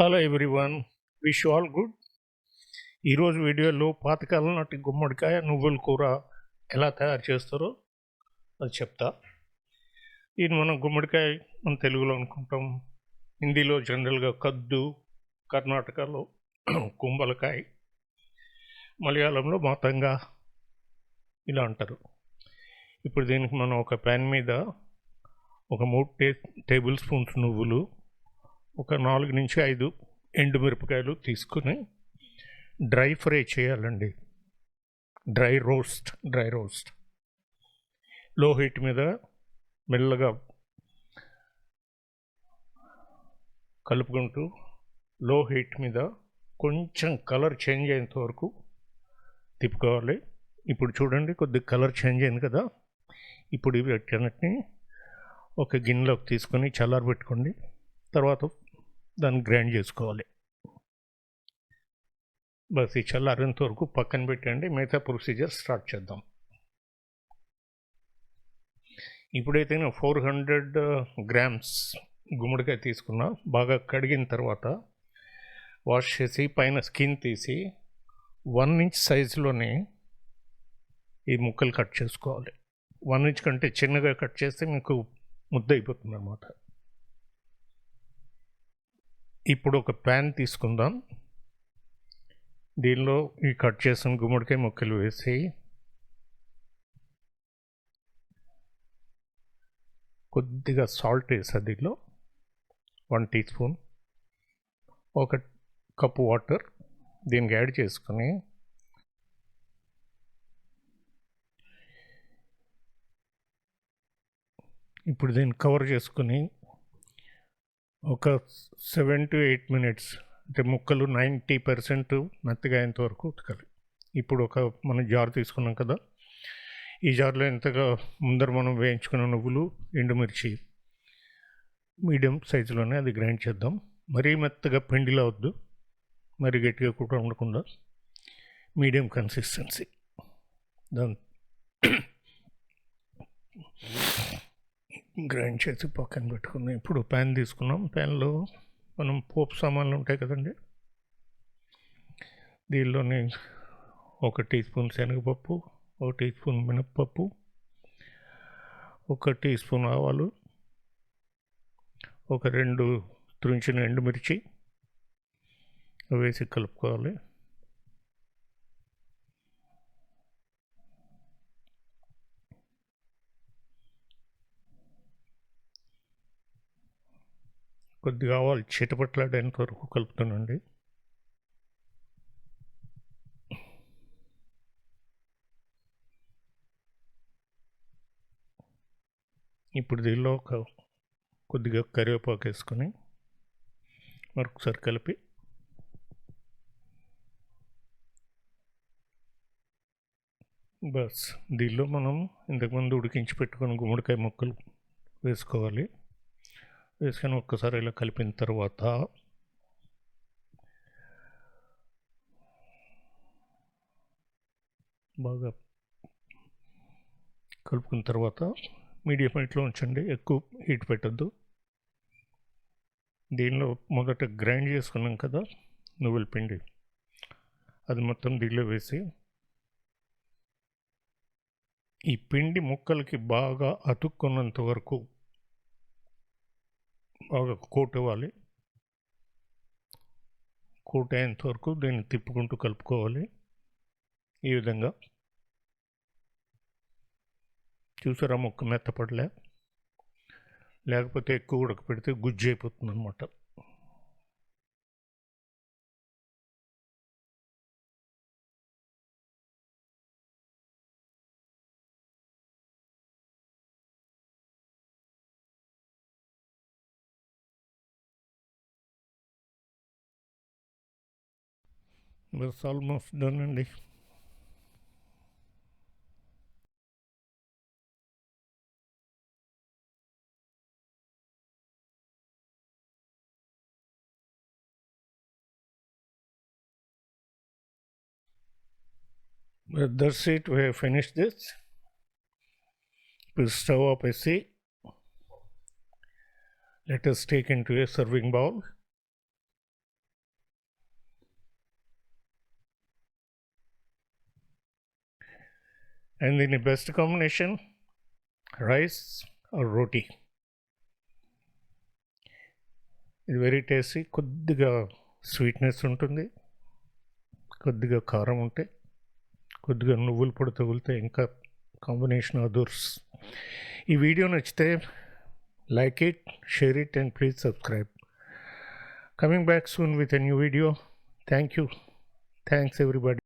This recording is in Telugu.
Hello everyone wish all good ఈరోజు వీడియోలో పాతకాలం నాటి గుమ్మడికాయ నువ్వుల కూర ఎలా తయారు చేస్తారో అది చెప్తా. ఇది మనం గుమ్మడికాయ మన తెలుగులో అనుకుంటాం. హిందీలో జనరల్గా కద్దు కర్ణాటకలో కుంబలకాయ మలయాళంలో మాతంగా ఇలా అంటారు. ఇప్పుడు దీనికి మనం ఒక ప్యాన్ మీద ఒక మూడు టే టేబుల్ స్పూన్స్ నువ్వులు ఒక నాలుగు నుంచి ఐదు ఎండుమిరపకాయలు తీసుకుని డ్రై ఫ్రై చేయాలండి. Dry roast dry roast. Low heat మీద మెల్లగా కలుపుకుంటూ లో హీట్ మీద కొంచెం కలర్ చేంజ్ అయ్యేంత వరకు తిప్పుకోవాలి. ఇప్పుడు చూడండి కొద్ది కలర్ చేంజ్ అయింది కదా. ఇప్పుడు ఇవి అన్నిటిని ఒక గిన్నెలోకి తీసుకొని చల్లారబెట్టుకోండి. తర్వాత దాన్ని గ్రైండ్ చేసుకోవాలి. బస్ ఈ చల్లారేంత వరకు పక్కన పెట్టండి. మిగతా ప్రొసీజర్ స్టార్ట్ చేద్దాం. ఇప్పుడైతే నేను ఫోర్ హండ్రెడ్ గ్రామ్స్ గుమ్మడికాయ తీసుకున్నా. బాగా కడిగిన తర్వాత వాష్ చేసి పైన స్కిన్ తీసి వన్ ఇంచ్ సైజులోనే ఈ ముక్కలు కట్ చేసుకోవాలి. వన్ ఇంచ్ కంటే చిన్నగా కట్ చేస్తే మీకు ముద్ద అయిపోతుంది అన్నమాట ఇప్పుడు ఒక ప్యాన్ తీసుకుందాం. దీనిలో ఈ కట్ చేసిన గుమ్మడికాయ ముక్కలు వేసి కొద్దిగా సాల్ట్ వేసా దీనిలో. One teaspoon. ఒక కప్పు వాటర్ దీనికి యాడ్ చేసుకొని. ఇప్పుడు దీన్ని కవర్ చేసుకుని ఒక సెవెన్ టు ఎయిట్ మినిట్స్ అంటే ముక్కలు నైంటీ పర్సెంట్ మెత్తగా అయ్యేంత వరకు ఉతకాలి. ఇప్పుడు ఒక మనం జార్ తీసుకున్నాం కదా ఈ జార్లో ఎంతగా ముందర మనం వేయించుకున్న నువ్వులు ఎండుమిర్చి మీడియం సైజులోనే అది గ్రైండ్ చేద్దాం. మరీ మెత్తగా పిండిలో వద్దు మరీ గట్టిగా కూడా ఉండకుండా మీడియం కన్సిస్టెన్సీ. దాని గ్రైండ్ చేసి పక్కన పెట్టుకున్నాం. ఇప్పుడు ప్యాన్ తీసుకున్నాం. ప్యాన్లో మనం పోపు సామాన్లు ఉంటాయి కదండి. దీనిలోని ఒక టీ స్పూన్ శనగపప్పు ఒక టీ స్పూన్ మినప్పప్పు ఒక టీ స్పూన్ ఆవాలు ఒక రెండు తుంచిన ఎండుమిర్చి వేసి కలుపుకోవాలి. కొద్దిగా వాళ్ళు చిటపట్లాడేంత వరకు కలుపుతానండి. ఇప్పుడు దీనిలో ఒక కొద్దిగా కరివేపాకు వేసుకొని మరొకసారి కలిపి బస్ దీనిలో మనం ఇంతకుముందు ఉడికించి పెట్టుకుని గుమ్మడికాయ ముక్కలు వేసుకోవాలి. వేసుకొని ఒక్కసారి ఇలా కలిపిన తర్వాత బాగా కలుపుకున్న తర్వాత మీడియం హీట్లో ఉంచండి. ఎక్కువ హీట్ పెట్టద్దు. దీనిలో మొదట గ్రైండ్ చేసుకున్నాం కదా నువ్వుల పిండి. అది మొత్తం దీనిలో వేసి ఈ పిండి ముక్కలకి బాగా అతుక్కున్నంత వరకు కోట్ ఇవ్వాలి. కోట్ అయ్యేంత వరకు దీన్ని తిప్పుకుంటూ కలుపుకోవాలి. ఈ విధంగా. చూసారా ముక్క మెత్తపడలే. లేకపోతే ఎక్కువ ఉడకపెడితే గుజ్జు అయిపోతుంది అనమాట that's almost done అండి But that's it, we have finished this. We stove up a see. Let us take into a serving bowl. And దీని best combination rice or roti ఇది వెరీ టేస్టీ కొద్దిగా స్వీట్నెస్ ఉంటుంది. కొద్దిగా కారం ఉంటే కొద్దిగా నువ్వులు పొడి తగిలితే ఇంకా కాంబినేషన్ అదర్స్. ఈ వీడియో నచ్చితే like it share it and please subscribe coming back soon with a new video thank you thanks everybody